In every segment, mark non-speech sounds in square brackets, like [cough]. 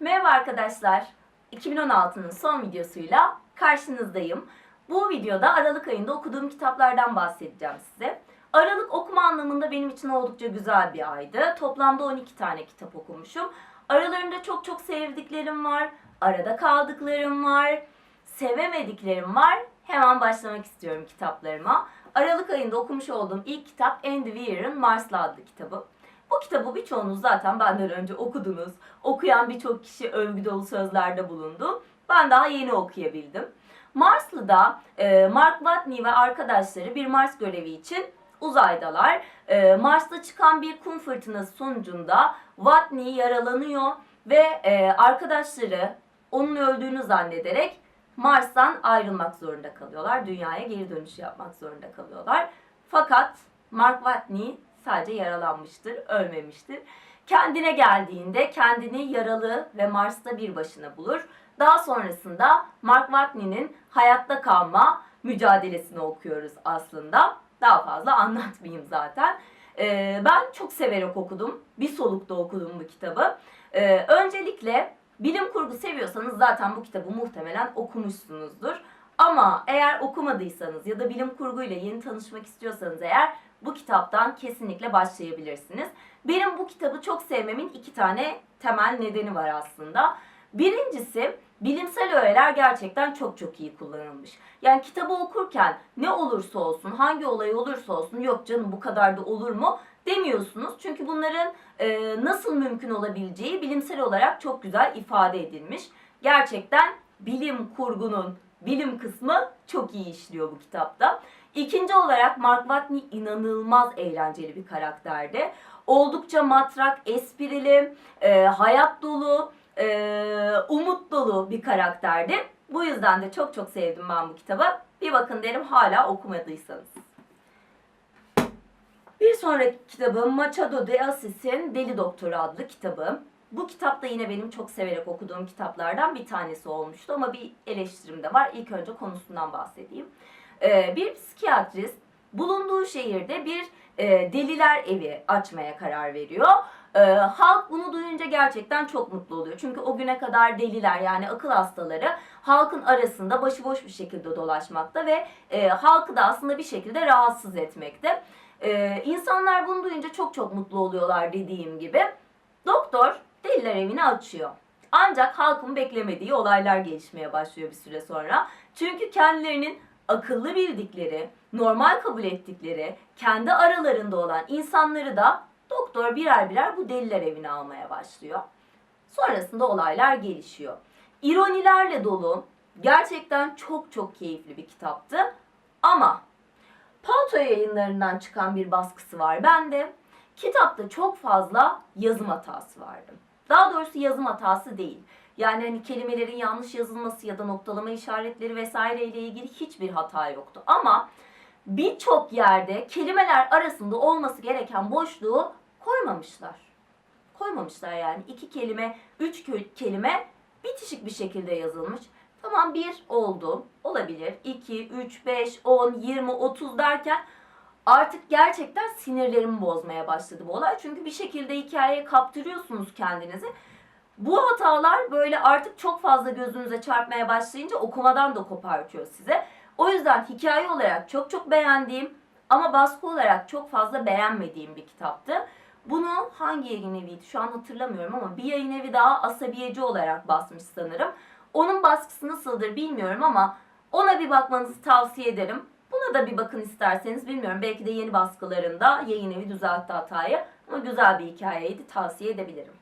Merhaba arkadaşlar. 2016'nın son videosuyla karşınızdayım. Bu videoda Aralık ayında okuduğum kitaplardan bahsedeceğim size. Aralık okuma anlamında benim için oldukça güzel bir aydı. Toplamda 12 tane kitap okumuşum. Aralarında çok çok sevdiklerim var, arada kaldıklarım var, sevemediklerim var. Hemen başlamak istiyorum kitaplarıma. Aralık ayında okumuş olduğum ilk kitap Andy Weir'ın Mars'la adlı kitabı. Bu kitabı birçoğunuz zaten benden önce okudunuz. Okuyan birçok kişi övgü dolu sözlerde bulundu. Ben daha yeni okuyabildim. Marslı'da e, Mark Watney ve arkadaşları bir Mars görevi için uzaydalar. E, Mars'ta çıkan bir kum fırtınası sonucunda Watney yaralanıyor ve e, arkadaşları onun öldüğünü zannederek Mars'tan ayrılmak zorunda kalıyorlar. Dünyaya geri dönüş yapmak zorunda kalıyorlar. Fakat Mark Watney sadece yaralanmıştır, ölmemiştir. Kendine geldiğinde kendini yaralı ve Mars'ta bir başına bulur. Daha sonrasında Mark Watney'nin hayatta kalma mücadelesini okuyoruz aslında. Daha fazla anlatmayayım zaten. Ee, ben çok severek okudum. Bir solukta okudum bu kitabı. Ee, öncelikle bilim kurgu seviyorsanız zaten bu kitabı muhtemelen okumuşsunuzdur. Ama eğer okumadıysanız ya da bilim kurguyla yeni tanışmak istiyorsanız eğer bu kitaptan kesinlikle başlayabilirsiniz. Benim bu kitabı çok sevmemin iki tane temel nedeni var aslında. Birincisi bilimsel öğeler gerçekten çok çok iyi kullanılmış. Yani kitabı okurken ne olursa olsun, hangi olay olursa olsun yok canım bu kadar da olur mu demiyorsunuz. Çünkü bunların e, nasıl mümkün olabileceği bilimsel olarak çok güzel ifade edilmiş. Gerçekten bilim kurgunun bilim kısmı çok iyi işliyor bu kitapta. İkinci olarak Mark Watney inanılmaz eğlenceli bir karakterdi. Oldukça matrak, esprili, e, hayat dolu, e, umut dolu bir karakterdi. Bu yüzden de çok çok sevdim ben bu kitabı. Bir bakın derim hala okumadıysanız. Bir sonraki kitabım Machado de Assis'in Deli Doktoru adlı kitabı. Bu kitap da yine benim çok severek okuduğum kitaplardan bir tanesi olmuştu ama bir eleştirim de var. İlk önce konusundan bahsedeyim. Ee, bir psikiyatrist bulunduğu şehirde bir e, deliler evi açmaya karar veriyor. Ee, halk bunu duyunca gerçekten çok mutlu oluyor. Çünkü o güne kadar deliler yani akıl hastaları halkın arasında başıboş bir şekilde dolaşmakta ve e, halkı da aslında bir şekilde rahatsız etmekte. Ee, insanlar bunu duyunca çok çok mutlu oluyorlar dediğim gibi. Doktor deliler evini açıyor. Ancak halkın beklemediği olaylar gelişmeye başlıyor bir süre sonra. Çünkü kendilerinin akıllı bildikleri, normal kabul ettikleri, kendi aralarında olan insanları da doktor birer birer bu deliler evine almaya başlıyor. Sonrasında olaylar gelişiyor. İronilerle dolu, gerçekten çok çok keyifli bir kitaptı. Ama Palto yayınlarından çıkan bir baskısı var bende. Kitapta çok fazla yazım hatası vardı. Daha doğrusu yazım hatası değil. Yani hani kelimelerin yanlış yazılması ya da noktalama işaretleri vesaire ile ilgili hiçbir hata yoktu. Ama birçok yerde kelimeler arasında olması gereken boşluğu koymamışlar. Koymamışlar yani. iki kelime, üç kelime bitişik bir şekilde yazılmış. Tamam bir oldu. Olabilir. 2, 3, 5, 10, 20, 30 derken artık gerçekten sinirlerimi bozmaya başladı bu olay. Çünkü bir şekilde hikayeye kaptırıyorsunuz kendinizi. Bu hatalar böyle artık çok fazla gözünüze çarpmaya başlayınca okumadan da kopartıyor size. O yüzden hikaye olarak çok çok beğendiğim ama baskı olarak çok fazla beğenmediğim bir kitaptı. Bunu hangi yayın eviydi şu an hatırlamıyorum ama bir yayın evi daha asabiyeci olarak basmış sanırım. Onun baskısı nasıldır bilmiyorum ama ona bir bakmanızı tavsiye ederim. Buna da bir bakın isterseniz bilmiyorum. Belki de yeni baskılarında yayın evi düzeltti hatayı. Ama güzel bir hikayeydi tavsiye edebilirim.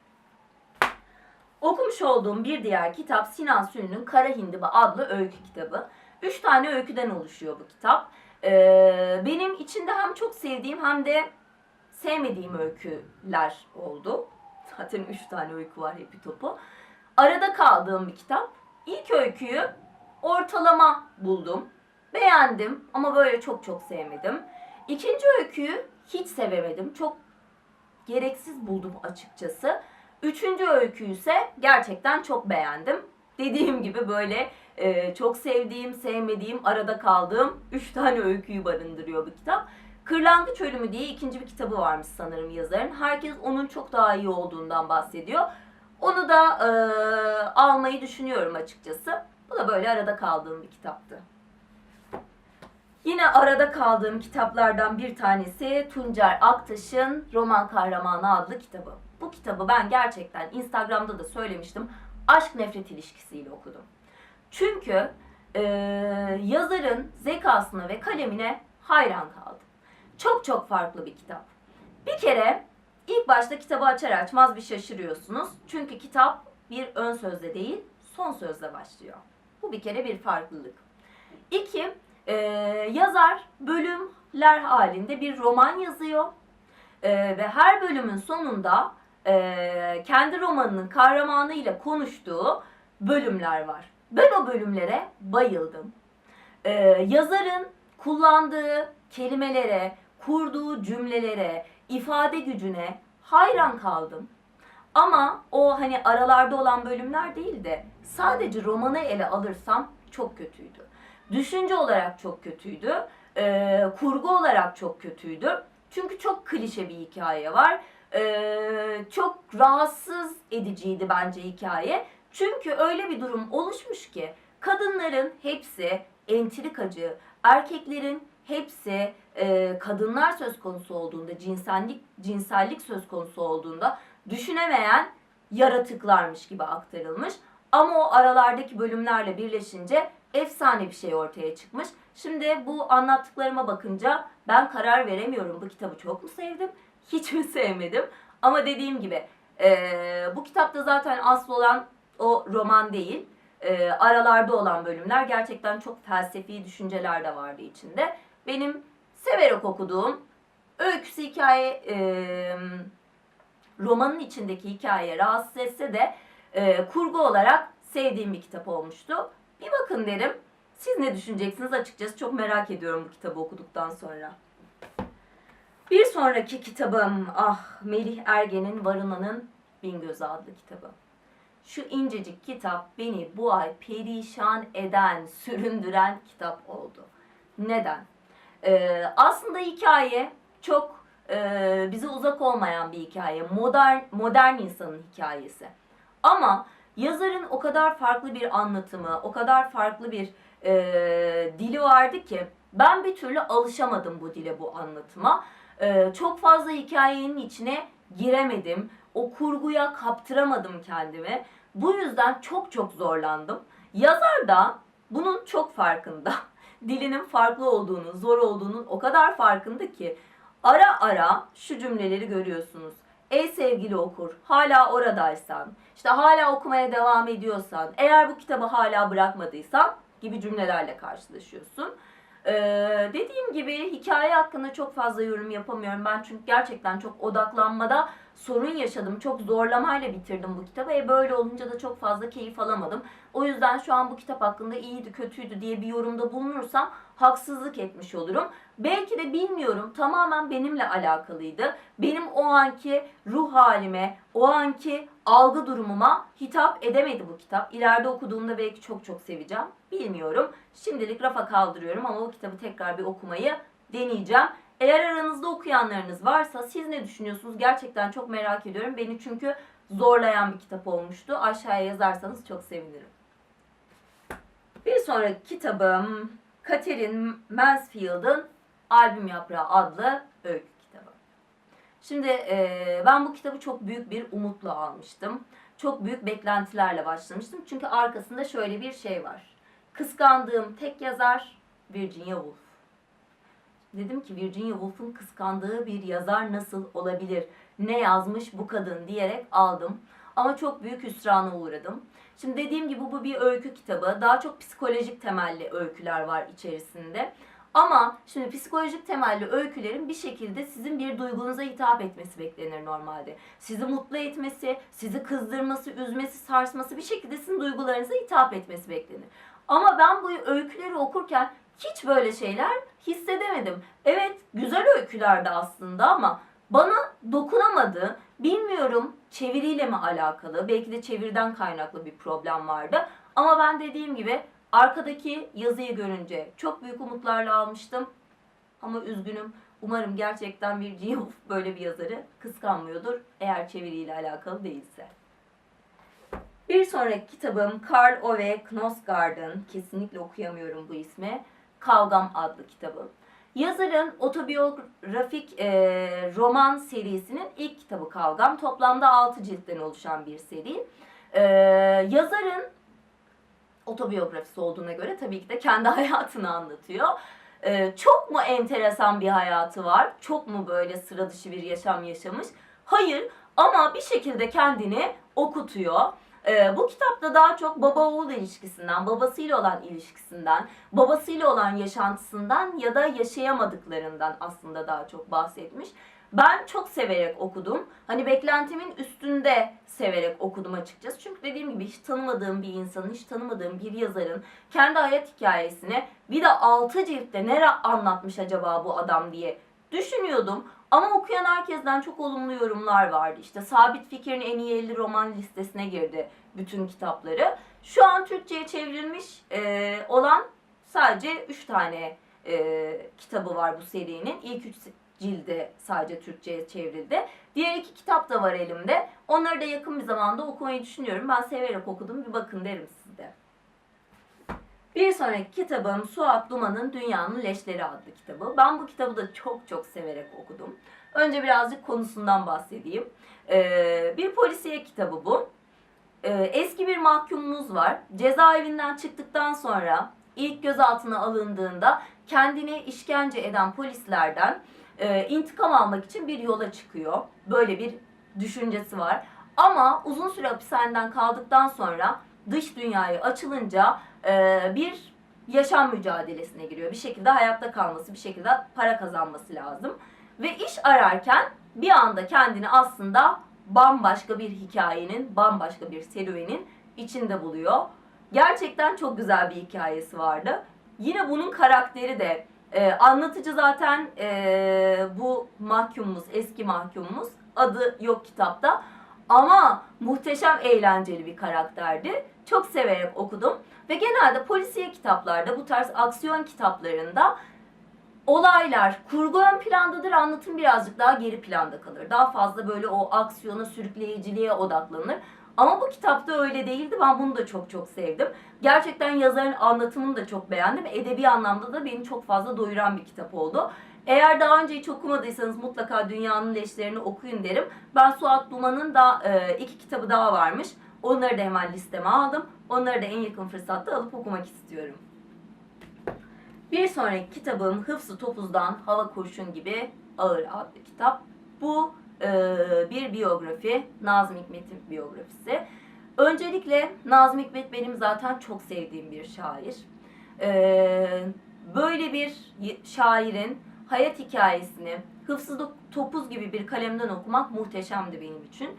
Okumuş olduğum bir diğer kitap Sinan Sülü'nün Kara Hindiba adlı öykü kitabı. Üç tane öyküden oluşuyor bu kitap. Ee, benim içinde hem çok sevdiğim hem de sevmediğim öyküler oldu. Zaten üç tane öykü var hepi topu. Arada kaldığım bir kitap. İlk öyküyü ortalama buldum. Beğendim ama böyle çok çok sevmedim. İkinci öyküyü hiç sevemedim. Çok gereksiz buldum açıkçası. Üçüncü öyküyü ise gerçekten çok beğendim. Dediğim gibi böyle e, çok sevdiğim, sevmediğim, arada kaldığım üç tane öyküyü barındırıyor bu kitap. Kırlangıç Ölümü diye ikinci bir kitabı varmış sanırım yazarın. Herkes onun çok daha iyi olduğundan bahsediyor. Onu da e, almayı düşünüyorum açıkçası. Bu da böyle arada kaldığım bir kitaptı. Yine arada kaldığım kitaplardan bir tanesi Tuncer Aktaş'ın Roman Kahramanı adlı kitabı. Bu kitabı ben gerçekten Instagram'da da söylemiştim. Aşk nefret ilişkisiyle okudum. Çünkü e, yazarın zekasına ve kalemine hayran kaldım. Çok çok farklı bir kitap. Bir kere ilk başta kitabı açar açmaz bir şaşırıyorsunuz. Çünkü kitap bir ön sözle değil son sözle başlıyor. Bu bir kere bir farklılık. İki, e, yazar bölümler halinde bir roman yazıyor. E, ve her bölümün sonunda e, kendi romanının kahramanıyla konuştuğu bölümler var. Ben o bölümlere bayıldım. E, yazarın kullandığı kelimelere, kurduğu cümlelere, ifade gücüne hayran kaldım. Ama o hani aralarda olan bölümler değil de sadece romanı ele alırsam çok kötüydü. Düşünce olarak çok kötüydü. e, kurgu olarak çok kötüydü. Çünkü çok klişe bir hikaye var. E, çok rahatsız ediciydi bence hikaye. Çünkü öyle bir durum oluşmuş ki kadınların hepsi entrikacı, erkeklerin hepsi e, kadınlar söz konusu olduğunda, cinsellik cinsellik söz konusu olduğunda düşünemeyen yaratıklarmış gibi aktarılmış. Ama o aralardaki bölümlerle birleşince efsane bir şey ortaya çıkmış. Şimdi bu anlattıklarıma bakınca ben karar veremiyorum. Bu kitabı çok mu sevdim, hiç mi sevmedim? Ama dediğim gibi e, bu kitapta zaten asıl olan o roman değil. E, aralarda olan bölümler gerçekten çok felsefi düşünceler de vardı içinde. Benim severek okuduğum öyküsü hikaye e, romanın içindeki hikaye rahatsız etse de e, kurgu olarak sevdiğim bir kitap olmuştu. Bir bakın derim. Siz ne düşüneceksiniz açıkçası çok merak ediyorum bu kitabı okuduktan sonra. Bir sonraki kitabım ah Melih Ergen'in Varına'nın Bingöz adlı kitabı. Şu incecik kitap beni bu ay perişan eden, süründüren kitap oldu. Neden? Ee, aslında hikaye çok e, bize uzak olmayan bir hikaye. Modern modern insanın hikayesi. Ama yazarın o kadar farklı bir anlatımı, o kadar farklı bir e, dili vardı ki ben bir türlü alışamadım bu dile, bu anlatıma. E, çok fazla hikayenin içine giremedim. O kurguya kaptıramadım kendimi. Bu yüzden çok çok zorlandım. Yazar da bunun çok farkında. [laughs] Dilinin farklı olduğunu, zor olduğunun o kadar farkında ki ara ara şu cümleleri görüyorsunuz. Ey sevgili okur, hala oradaysan, işte hala okumaya devam ediyorsan, eğer bu kitabı hala bırakmadıysan gibi cümlelerle karşılaşıyorsun. Ee, dediğim gibi hikaye hakkında çok fazla yorum yapamıyorum. Ben çünkü gerçekten çok odaklanmada sorun yaşadım. Çok zorlamayla bitirdim bu kitabı. E böyle olunca da çok fazla keyif alamadım. O yüzden şu an bu kitap hakkında iyiydi, kötüydü diye bir yorumda bulunursam haksızlık etmiş olurum. Belki de bilmiyorum tamamen benimle alakalıydı. Benim o anki ruh halime, o anki algı durumuma hitap edemedi bu kitap. İleride okuduğumda belki çok çok seveceğim. Bilmiyorum. Şimdilik rafa kaldırıyorum ama o kitabı tekrar bir okumayı deneyeceğim. Eğer aranızda okuyanlarınız varsa siz ne düşünüyorsunuz? Gerçekten çok merak ediyorum. Beni çünkü zorlayan bir kitap olmuştu. Aşağıya yazarsanız çok sevinirim. Bir sonraki kitabım Catherine Mansfield'ın Albüm Yaprağı adlı öykü kitabı. Şimdi e, ben bu kitabı çok büyük bir umutla almıştım. Çok büyük beklentilerle başlamıştım. Çünkü arkasında şöyle bir şey var. Kıskandığım tek yazar Virginia Woolf. Dedim ki Virginia Woolf'un kıskandığı bir yazar nasıl olabilir? Ne yazmış bu kadın diyerek aldım. Ama çok büyük hüsrana uğradım. Şimdi dediğim gibi bu bir öykü kitabı. Daha çok psikolojik temelli öyküler var içerisinde. Ama şimdi psikolojik temelli öykülerin bir şekilde sizin bir duygunuza hitap etmesi beklenir normalde. Sizi mutlu etmesi, sizi kızdırması, üzmesi, sarsması bir şekilde sizin duygularınıza hitap etmesi beklenir. Ama ben bu öyküleri okurken hiç böyle şeyler hissedemedim. Evet güzel öykülerdi aslında ama bana dokunamadı. Bilmiyorum çeviriyle mi alakalı, belki de çeviriden kaynaklı bir problem vardı. Ama ben dediğim gibi arkadaki yazıyı görünce çok büyük umutlarla almıştım. Ama üzgünüm. Umarım gerçekten bir böyle bir yazarı kıskanmıyordur eğer çeviriyle alakalı değilse. Bir sonraki kitabım Karl Ove Knausgaard'ın, kesinlikle okuyamıyorum bu ismi, Kavgam adlı kitabı. Yazarın otobiyografik e, roman serisinin ilk kitabı Kavgam. Toplamda 6 ciltten oluşan bir seri. E, yazarın otobiyografisi olduğuna göre tabii ki de kendi [laughs] hayatını anlatıyor. E, çok mu enteresan bir hayatı var? Çok mu böyle sıra dışı bir yaşam yaşamış? Hayır ama bir şekilde kendini okutuyor. Ee, bu kitapta daha çok baba oğul ilişkisinden, babasıyla olan ilişkisinden, babasıyla olan yaşantısından ya da yaşayamadıklarından aslında daha çok bahsetmiş. Ben çok severek okudum. Hani beklentimin üstünde severek okudum açıkçası. Çünkü dediğim gibi hiç tanımadığım bir insanın, hiç tanımadığım bir yazarın kendi hayat hikayesini bir de 6 ciltte nere anlatmış acaba bu adam diye düşünüyordum. Ama okuyan herkesten çok olumlu yorumlar vardı. İşte Sabit Fikir'in en iyi 50 roman listesine girdi bütün kitapları. Şu an Türkçe'ye çevrilmiş e, olan sadece 3 tane e, kitabı var bu serinin. İlk 3 cilde sadece Türkçe'ye çevrildi. Diğer iki kitap da var elimde. Onları da yakın bir zamanda okumayı düşünüyorum. Ben severek okudum. Bir bakın derim size. Bir sonraki kitabım Suat Duman'ın Dünyanın Leşleri adlı kitabı. Ben bu kitabı da çok çok severek okudum. Önce birazcık konusundan bahsedeyim. Ee, bir polisiye kitabı bu. Ee, eski bir mahkumumuz var. Cezaevinden çıktıktan sonra ilk gözaltına alındığında kendini işkence eden polislerden e, intikam almak için bir yola çıkıyor. Böyle bir düşüncesi var. Ama uzun süre hapishaneden kaldıktan sonra dış dünyaya açılınca e, bir yaşam mücadelesine giriyor. Bir şekilde hayatta kalması, bir şekilde para kazanması lazım. Ve iş ararken bir anda kendini aslında bambaşka bir hikayenin, bambaşka bir serüvenin içinde buluyor. Gerçekten çok güzel bir hikayesi vardı. Yine bunun karakteri de e, anlatıcı zaten e, bu mahkumumuz, eski mahkumumuz. Adı yok kitapta. Ama muhteşem eğlenceli bir karakterdi. Çok severek okudum. Ve genelde polisiye kitaplarda, bu tarz aksiyon kitaplarında olaylar kurgu ön plandadır, anlatım birazcık daha geri planda kalır. Daha fazla böyle o aksiyona, sürükleyiciliğe odaklanır. Ama bu kitapta öyle değildi. Ben bunu da çok çok sevdim. Gerçekten yazarın anlatımını da çok beğendim. Edebi anlamda da beni çok fazla doyuran bir kitap oldu. Eğer daha önce hiç okumadıysanız mutlaka Dünyanın Leşlerini okuyun derim. Ben Suat Duman'ın da e, iki kitabı daha varmış. Onları da hemen listeme aldım. Onları da en yakın fırsatta alıp okumak istiyorum. Bir sonraki kitabım Hıfzı Topuz'dan Hava Kurşun Gibi Ağır adlı kitap. Bu bir biyografi, Nazım Hikmet'in biyografisi. Öncelikle Nazım Hikmet benim zaten çok sevdiğim bir şair. E, böyle bir şairin hayat hikayesini Hıfzı Topuz gibi bir kalemden okumak muhteşemdi benim için.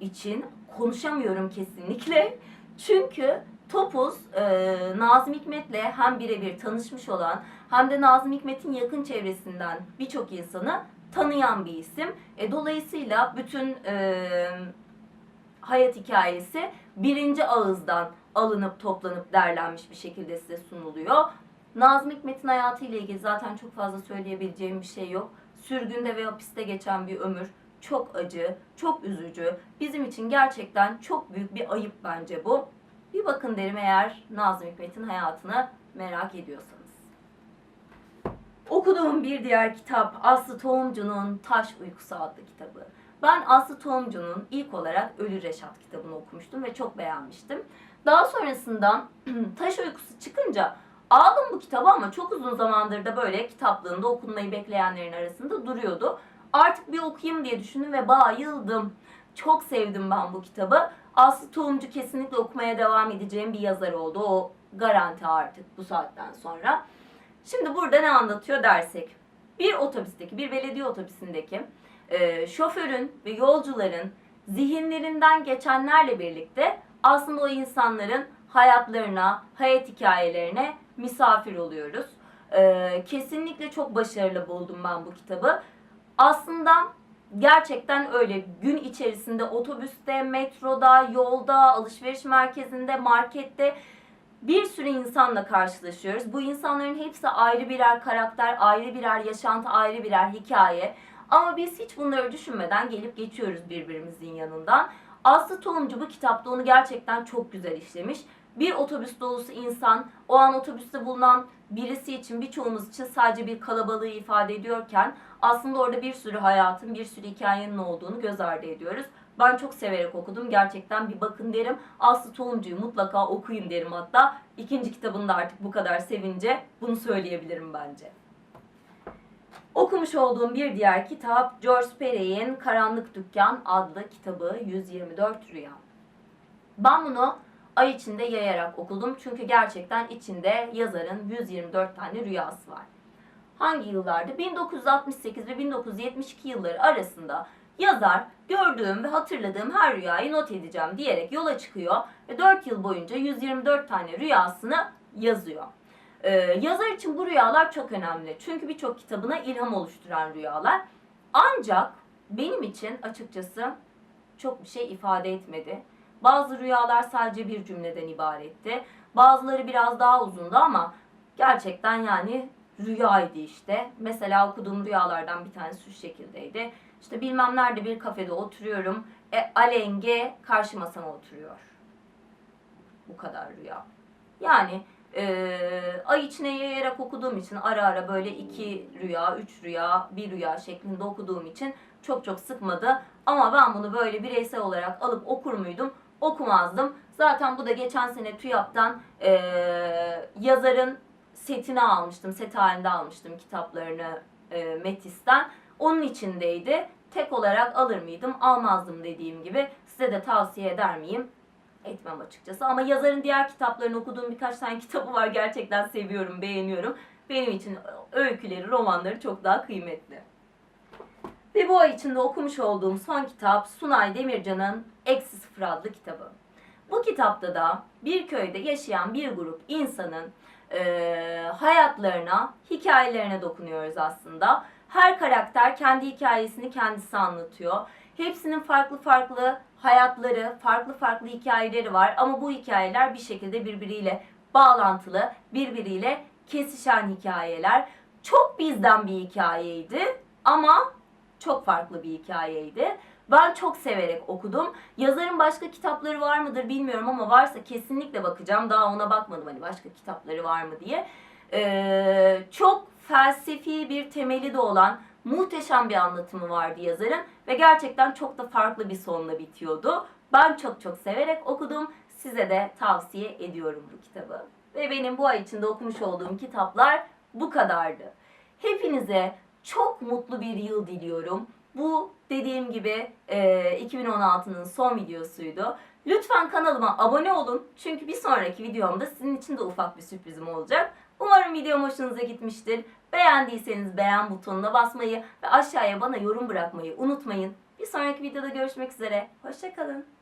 için konuşamıyorum kesinlikle. [laughs] Çünkü Topuz, e, Nazım Hikmet'le hem birebir tanışmış olan hem de Nazım Hikmet'in yakın çevresinden birçok insanı tanıyan bir isim. E, dolayısıyla bütün e, hayat hikayesi birinci ağızdan alınıp toplanıp derlenmiş bir şekilde size sunuluyor. Nazım Hikmet'in hayatıyla ilgili zaten çok fazla söyleyebileceğim bir şey yok. Sürgünde ve hapiste geçen bir ömür çok acı, çok üzücü. Bizim için gerçekten çok büyük bir ayıp bence bu. Bir bakın derim eğer Nazım Hikmet'in hayatını merak ediyorsanız. Okuduğum bir diğer kitap Aslı Tohumcu'nun Taş Uykusu adlı kitabı. Ben Aslı Tohumcu'nun ilk olarak Ölü Reşat kitabını okumuştum ve çok beğenmiştim. Daha sonrasında [clears throat] Taş Uykusu çıkınca aldım bu kitabı ama çok uzun zamandır da böyle kitaplığında okunmayı bekleyenlerin arasında duruyordu. Artık bir okuyayım diye düşündüm ve bayıldım. Çok sevdim ben bu kitabı. Aslı Tohumcu kesinlikle okumaya devam edeceğim bir yazar oldu. O garanti artık bu saatten sonra. Şimdi burada ne anlatıyor dersek. Bir otobüsteki, bir belediye otobüsündeki e, şoförün ve yolcuların zihinlerinden geçenlerle birlikte aslında o insanların hayatlarına, hayat hikayelerine misafir oluyoruz. E, kesinlikle çok başarılı buldum ben bu kitabı. Aslında gerçekten öyle gün içerisinde otobüste, metroda, yolda, alışveriş merkezinde, markette bir sürü insanla karşılaşıyoruz. Bu insanların hepsi ayrı birer karakter, ayrı birer yaşantı, ayrı birer hikaye. Ama biz hiç bunları düşünmeden gelip geçiyoruz birbirimizin yanından. Aslı Tohumcu bu kitapta onu gerçekten çok güzel işlemiş. Bir otobüs dolusu insan, o an otobüste bulunan birisi için, birçoğumuz için sadece bir kalabalığı ifade ediyorken aslında orada bir sürü hayatın, bir sürü hikayenin olduğunu göz ardı ediyoruz. Ben çok severek okudum. Gerçekten bir bakın derim. Aslı Tohumcu'yu mutlaka okuyun derim hatta. İkinci kitabında artık bu kadar sevince bunu söyleyebilirim bence. Okumuş olduğum bir diğer kitap George Perey'in Karanlık Dükkan adlı kitabı 124 Rüya. Ben bunu ay içinde yayarak okudum çünkü gerçekten içinde yazarın 124 tane rüyası var. Hangi yıllarda? 1968 ve 1972 yılları arasında yazar gördüğüm ve hatırladığım her rüyayı not edeceğim diyerek yola çıkıyor ve 4 yıl boyunca 124 tane rüyasını yazıyor. Ee, yazar için bu rüyalar çok önemli. Çünkü birçok kitabına ilham oluşturan rüyalar. Ancak benim için açıkçası çok bir şey ifade etmedi. Bazı rüyalar sadece bir cümleden ibaretti. Bazıları biraz daha uzundu ama gerçekten yani rüyaydı işte. Mesela okuduğum rüyalardan bir tanesi şu şekildeydi. İşte bilmem nerede bir kafede oturuyorum. E, alenge karşı masama oturuyor. Bu kadar rüya. Yani ee, ay içine yayarak okuduğum için ara ara böyle iki rüya, üç rüya, bir rüya şeklinde okuduğum için çok çok sıkmadı. Ama ben bunu böyle bireysel olarak alıp okur muydum? Okumazdım. Zaten bu da geçen sene TÜYAP'tan ee, yazarın setini almıştım. Set halinde almıştım kitaplarını e, Metis'ten. Onun içindeydi. Tek olarak alır mıydım? Almazdım dediğim gibi. Size de tavsiye eder miyim? etmem açıkçası. Ama yazarın diğer kitaplarını okuduğum birkaç tane [laughs] kitabı var. Gerçekten seviyorum, beğeniyorum. Benim için öyküleri, romanları çok daha kıymetli. Ve bu ay içinde okumuş olduğum son kitap Sunay Demircan'ın Eksi Sıfır adlı kitabı. Bu kitapta da bir köyde yaşayan bir grup insanın e, hayatlarına, hikayelerine dokunuyoruz aslında. Her karakter kendi hikayesini kendisi anlatıyor. Hepsinin farklı farklı hayatları, farklı farklı hikayeleri var ama bu hikayeler bir şekilde birbiriyle bağlantılı, birbiriyle kesişen hikayeler. Çok bizden bir hikayeydi ama çok farklı bir hikayeydi. Ben çok severek okudum. Yazarın başka kitapları var mıdır bilmiyorum ama varsa kesinlikle bakacağım. Daha ona bakmadım hani başka kitapları var mı diye. Ee, çok felsefi bir temeli de olan muhteşem bir anlatımı vardı yazarın ve gerçekten çok da farklı bir sonla bitiyordu. Ben çok çok severek okudum. Size de tavsiye ediyorum bu kitabı. Ve benim bu ay içinde okumuş olduğum kitaplar bu kadardı. Hepinize çok mutlu bir yıl diliyorum. Bu dediğim gibi e, 2016'nın son videosuydu. Lütfen kanalıma abone olun. Çünkü bir sonraki videomda sizin için de ufak bir sürprizim olacak. Umarım videom hoşunuza gitmiştir. Beğendiyseniz beğen butonuna basmayı ve aşağıya bana yorum bırakmayı unutmayın. Bir sonraki videoda görüşmek üzere. Hoşçakalın.